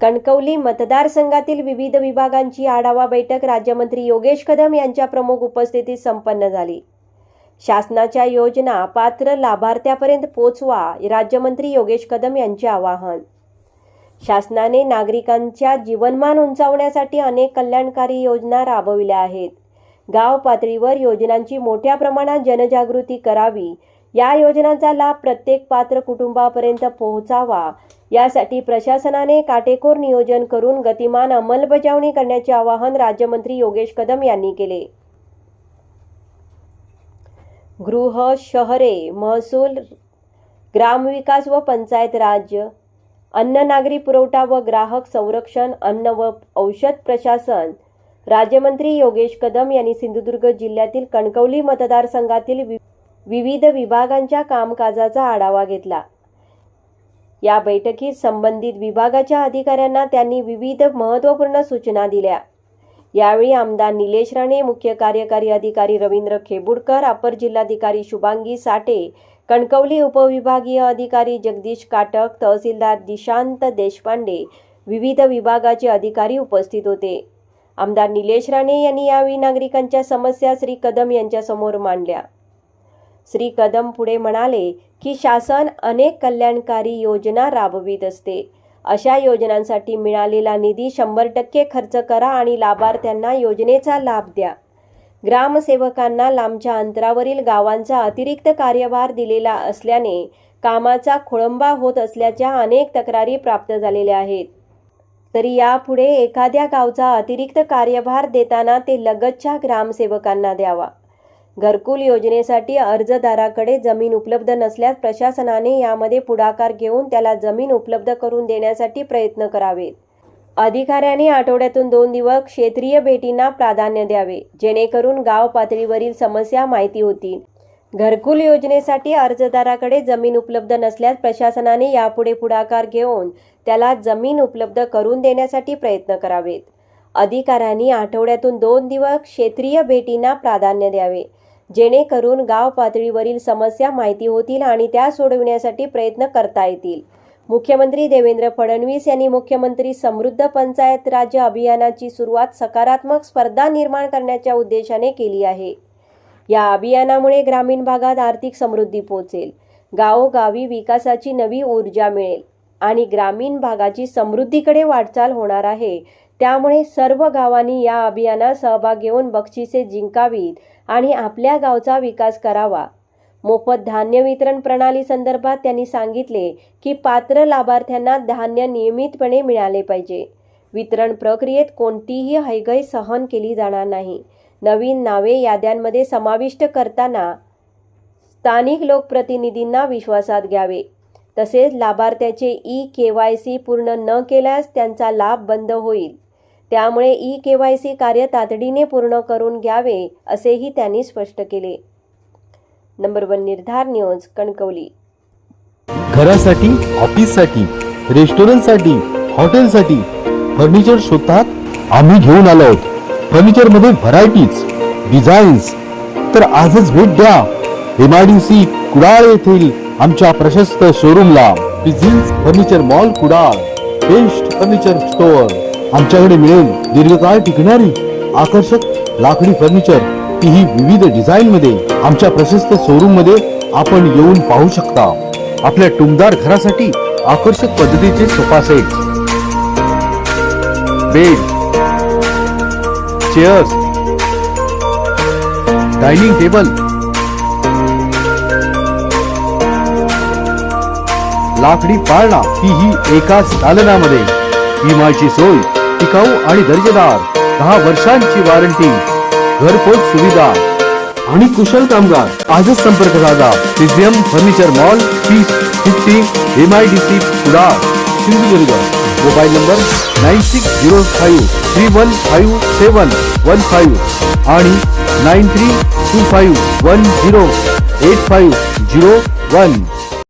कणकवली मतदारसंघातील विविध विभागांची आढावा बैठक राज्यमंत्री योगेश कदम यांच्या प्रमुख उपस्थितीत संपन्न झाली. शासनाच्या योजना पात्र लाभार्थ्यापर्यंत पोचवा राज्यमंत्री योगेश कदम यांचे आवाहन. शासनाने नागरिकांच्या जीवनमान उंचावण्यासाठी अनेक कल्याणकारी योजना राबविल्या आहेत. गाव पातळीवर योजनांची मोठ्या प्रमाणात जनजागृती करावी या योजनांचा लाभ प्रत्येक पात्र कुटुंबापर्यंत पोहोचावा यासाठी प्रशासनाने काटेकोर नियोजन करून गतिमान अंमलबजावणी करण्याचे आवाहन राज्यमंत्री योगेश कदम यांनी केले. गृह शहरे महसूल ग्रामविकास व पंचायत राज्य अन्न नागरी पुरवठा व ग्राहक संरक्षण अन्न व औषध प्रशासन राज्यमंत्री योगेश कदम यांनी सिंधुदुर्ग जिल्ह्यातील कणकवली मतदारसंघातील वि- विविध विभागांच्या कामकाजाचा आढावा घेतला. या बैठकीत संबंधित विभागाच्या अधिकाऱ्यांना त्यांनी विविध महत्त्वपूर्ण सूचना दिल्या. यावेळी आमदार निलेश राणे मुख्य कार्यकारी अधिकारी रवींद्र खेबुडकर अपर जिल्हाधिकारी शुभांगी साठे कणकवली उपविभागीय अधिकारी जगदीश काटक तहसीलदार दिशांत देशपांडे विविध विभागाचे अधिकारी उपस्थित होते. आमदार निलेश राणे यांनी यावेळी नागरिकांच्या समस्या श्री कदम यांच्यासमोर मांडल्या. श्री कदम पुढे म्हणाले की शासन अनेक कल्याणकारी योजना राबवित असते. अशा योजनांसाठी मिळालेला निधी शंभर टक्के खर्च करा आणि लाभार्थ्यांना योजनेचा लाभ द्या. ग्रामसेवकांना लांबच्या अंतरावरील गावांचा अतिरिक्त कार्यभार दिलेला असल्याने कामाचा खोळंबा होत असल्याच्या अनेक तक्रारी प्राप्त झालेल्या आहेत. तरी यापुढे एखाद्या गावचा अतिरिक्त कार्यभार देताना ते लगतच्या ग्रामसेवकांना द्यावा. घरकुल योजनेसाठी अर्जदाराकडे जमीन उपलब्ध नसल्यास प्रशासनाने यामध्ये पुढाकार घेऊन त्याला जमीन उपलब्ध करून देण्यासाठी प्रयत्न करावेत. अधिकाऱ्यांनी आठवड्यातून दोन दिवस क्षेत्रीय भेटींना प्राधान्य द्यावे जेणेकरून गाव पातळीवरील समस्या माहिती होतील. घरकुल योजनेसाठी अर्जदाराकडे जमीन उपलब्ध नसल्यास प्रशासनाने यापुढे पुढाकार घेऊन त्याला जमीन उपलब्ध करून देण्यासाठी प्रयत्न करावेत. अधिकाऱ्यांनी आठवड्यातून दोन दिवस क्षेत्रीय भेटींना प्राधान्य द्यावे जेणेकरून गाव पातळीवरील समस्या माहिती होतील आणि त्या सोडविण्यासाठी प्रयत्न करता येतील. मुख्यमंत्री देवेंद्र फडणवीस यांनी मुख्यमंत्री समृद्ध पंचायत राज्य अभियानाची सुरुवात सकारात्मक स्पर्धा निर्माण करण्याच्या उद्देशाने केली आहे. या अभियानामुळे ग्रामीण भागात आर्थिक समृद्धी पोहोचेल. गावोगावी विकासाची नवी ऊर्जा मिळेल आणि ग्रामीण भागाची समृद्धीकडे वाटचाल होणार आहे त्यामुळे सर्व गावांनी या अभियानात सहभाग घेऊन बक्षिसे जिंकावीत आणि आपल्या गावचा विकास करावा. मोफत धान्य वितरण प्रणाली संदर्भात त्यांनी सांगितले की पात्र लाभार्थ्यांना धान्य नियमितपणे मिळाले पाहिजे. वितरण प्रक्रियेत कोणतीही हैगय सहन केली जाणार नाही. नवीन नावे याद्यांमध्ये समाविष्ट करताना स्थानिक लोकप्रतिनिधींना विश्वासात घ्यावे. तसेच लाभार्थ्याचे ई के वाय सी पूर्ण न केल्यास त्यांचा लाभ बंद होईल. त्यामुळे ई के वाय सी कार्य तातडीने पूर्ण करून घ्यावे असेही त्यांनी स्पष्ट केले. Number one Nirdhar news Kankavli. घरासाठी ऑफिससाठी रेस्टॉरंटसाठी हॉटेलसाठी फर्निचर शोधतात आम्ही घेऊन आलो आहोत. फर्निचरमध्ये व्हरायटीज डिझाईन्स. तर आजच भेट द्या. M I D C Kudal येथील आमच्या प्रशस्त शोरूमला business furniture mall Kudal. Best furniture store आमच्याकडे मिळेल दीर्घकाळ टिकणारी आकर्षक लाकडी फर्निचर तीही विविध डिझाईन मध्ये आमच्या प्रशस्त शोरूममध्ये आपण येऊन पाहू शकता. आपल्या टुमदार घरासाठी आकर्षक पद्धतीचे sofa set bed chairs dining table लाकडी पाळणा ही एकाच दालनामध्ये विमाची सोय टिकाऊ आणि दर्जेदार दहा वर्षांची वॉरंटी घरपोच सुविधा आणि कुशल कामगार. आजच संपर्क साधा. पिझियम furniture mall piece fifty M I D C Kudal Sindhudurg. Mobile number nine six zero five three one five seven one five आणि nine three two five one zero eight five zero one.